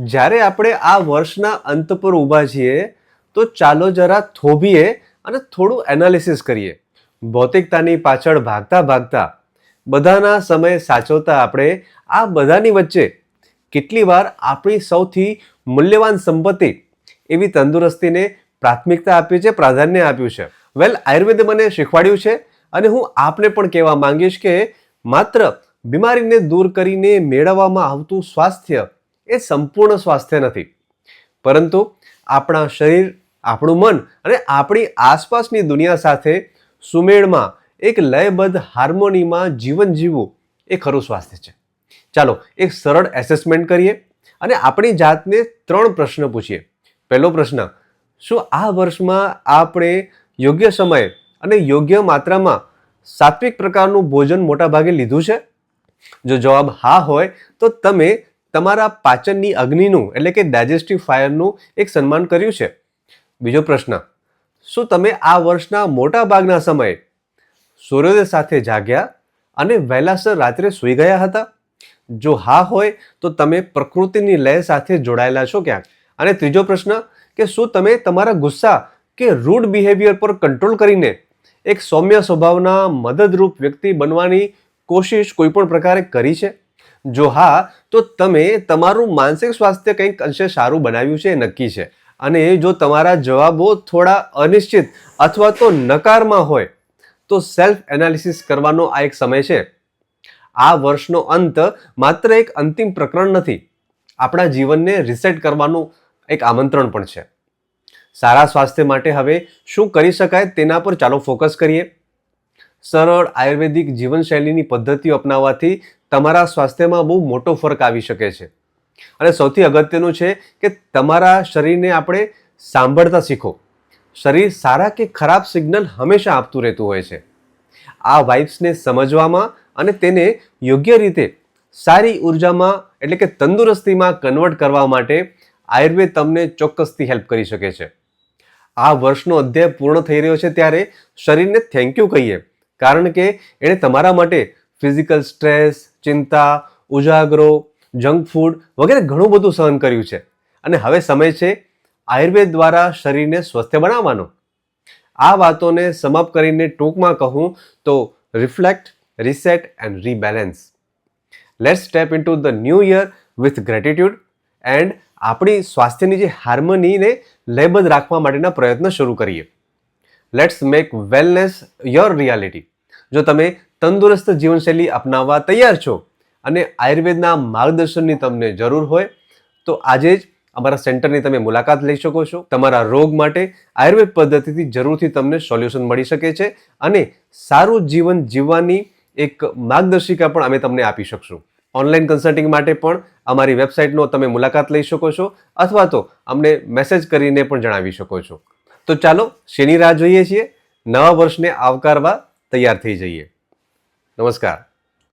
જ્યારે આપણે આ વર્ષના અંત પર ઊભા છીએ, તો ચાલો જરા થોભીએ અને થોડું એનાલિસિસ કરીએ. ભૌતિકતાની પાછળ ભાગતા ભાગતા, બધાના સમય સાચવતા આપણે આ બધાની વચ્ચે કેટલી વાર આપણી સૌથી મૂલ્યવાન સંપત્તિ એવી તંદુરસ્તીને પ્રાથમિકતા આપી છે, પ્રાધાન્ય આપ્યું છે. વેલ આયુર્વેદે મને શીખવાડ્યું છે અને હું આપને પણ કહેવા માંગીશ કે માત્ર બીમારીને દૂર કરીને મેળવવામાં આવતું સ્વાસ્થ્ય એ સંપૂર્ણ સ્વાસ્થ્ય નથી. પરંતુ આપણા શરીર, આપણું મન અને આપણી આસપાસની દુનિયા સાથે સુમેળમાં એક લયબદ્ધ હાર્મોનીમાં જીવન જીવવું એ ખરું સ્વાસ્થ્ય છે. ચાલો એક સરળ એસેસમેન્ટ કરીએ અને આપણી જાતને ત્રણ પ્રશ્ન પૂછીએ. પહેલો પ્રશ્ન, શું આ વર્ષમાં આપણે યોગ્ય સમયે અને યોગ્ય માત્રામાં સાત્વિક પ્રકારનું ભોજન મોટાભાગે લીધું છે? જો જવાબ હા હોય તો તમે તમારા પાચનની અગ્નિનું, એટલે કે ડાયજેસ્ટિવ ફાયરનું એક સન્માન કર્યું છે. બીજો પ્રશ્ન, શું તમે આ વર્ષના મોટા ભાગના સમયે સૂર્યોદય સાથે જાગ્યા અને વહેલાસર રાત્રે સૂઈ ગયા હતા? જો હા હોય, તો તમે પ્રકૃતિની લય સાથે જોડાયેલા છો ક્યાંક? અને ત્રીજો પ્રશ્ન, કે શું તમે તમારા ગુસ્સા કે રૂડ બિહેવિયર પર કંટ્રોલ કરીને એક સૌમ્ય સ્વભાવના મદદરૂપ વ્યક્તિ બનવાની કોશિશ કોઈપણ પ્રકારે કરી છે? જો હા, તો તમે તમારું માનસિક સ્વાસ્થ્ય કંઈક અંશે સારું બનાવ્યું છે નક્કી છે. અને જો તમારા જવાબો થોડા અનિશ્ચિત અથવા તો નકારમાં હોય, તો સેલ્ફ એનાલિસિસ કરવાનો આ એક સમય છે. આ વર્ષનો અંત માત્ર એક અંતિમ પ્રકરણ નથી, આપણા જીવનને રિસેટ કરવાનું એક આમંત્રણ પણ છે. સારા સ્વાસ્થ્ય માટે હવે શું કરી શકાય તેના પર ચાલો ફોકસ કરીએ. સરળ આયુર્વેદિક જીવનશૈલીની પદ્ધતિઓ અપનાવવાથી તમારા સ્વાસ્થ્યમાં બહુ મોટો ફરક આવી શકે છે. અને સૌથી અગત્યનું છે કે તમારા શરીરને આપણે સાંભળતા શીખો. શરીર સારા કે ખરાબ સિગ્નલ હંમેશા આપતું રહેતું હોય છે. આ વાઇબ્સને સમજવામાં અને તેને યોગ્ય રીતે સારી ઉર્જામાં એટલે કે તંદુરસ્તીમાં કન્વર્ટ કરવા માટે આયુર્વેદ તમને ચોક્કસથી હેલ્પ કરી શકે છે. આ વર્ષનો અધ્યાય પૂર્ણ થઈ રહ્યો છે ત્યારે શરીરને થેન્ક યુ કહીએ. કારણ કે એણે તમારા માટે ફિઝિકલ સ્ટ્રેસ ચિંતા, ઉજાગરો, જંક ફૂડ વગેરે ઘણું બધું સહન કર્યું છે. અને હવે સમય છે આયુર્વેદ દ્વારા શરીરને સ્વસ્થ બનાવવાનો. આ વાતોને સમાપ્ત કરીને ટૂંકમાં કહું તો reflect, reset and rebalance. Let's step into the new year with gratitude and આપણી સ્વાસ્થ્યની જે હાર્મનીને લયબદ્ધ રાખવા માટેના પ્રયત્ન શરૂ કરીએ. Let's make wellness your reality જો તમે તંદુરસ્ત જીવનશૈલી અપનાવવા તૈયાર છો અને આયુર્વેદના માર્ગદર્શનની તમને જરૂર હોય, તો આજે જ અમારા સેન્ટરની તમે મુલાકાત લઈ શકો છો. તમારા રોગ માટે આયુર્વેદ પદ્ધતિથી જરૂરથી તમને સોલ્યુશન મળી શકે છે અને સારું જીવન જીવવાની એક માર્ગદર્શિકા પણ અમે તમને આપી શકશું. ઓનલાઈન કન્સલ્ટિંગ માટે પણ અમારી વેબસાઇટનો તમે મુલાકાત લઈ શકો છો અથવા તો અમને મેસેજ કરીને પણ જણાવી શકો છો. તો ચાલો, શેની રાહ જોઈએ છીએ? નવા વર્ષને આવકારવા તૈયાર થઈ જઈએ. નમસ્કાર.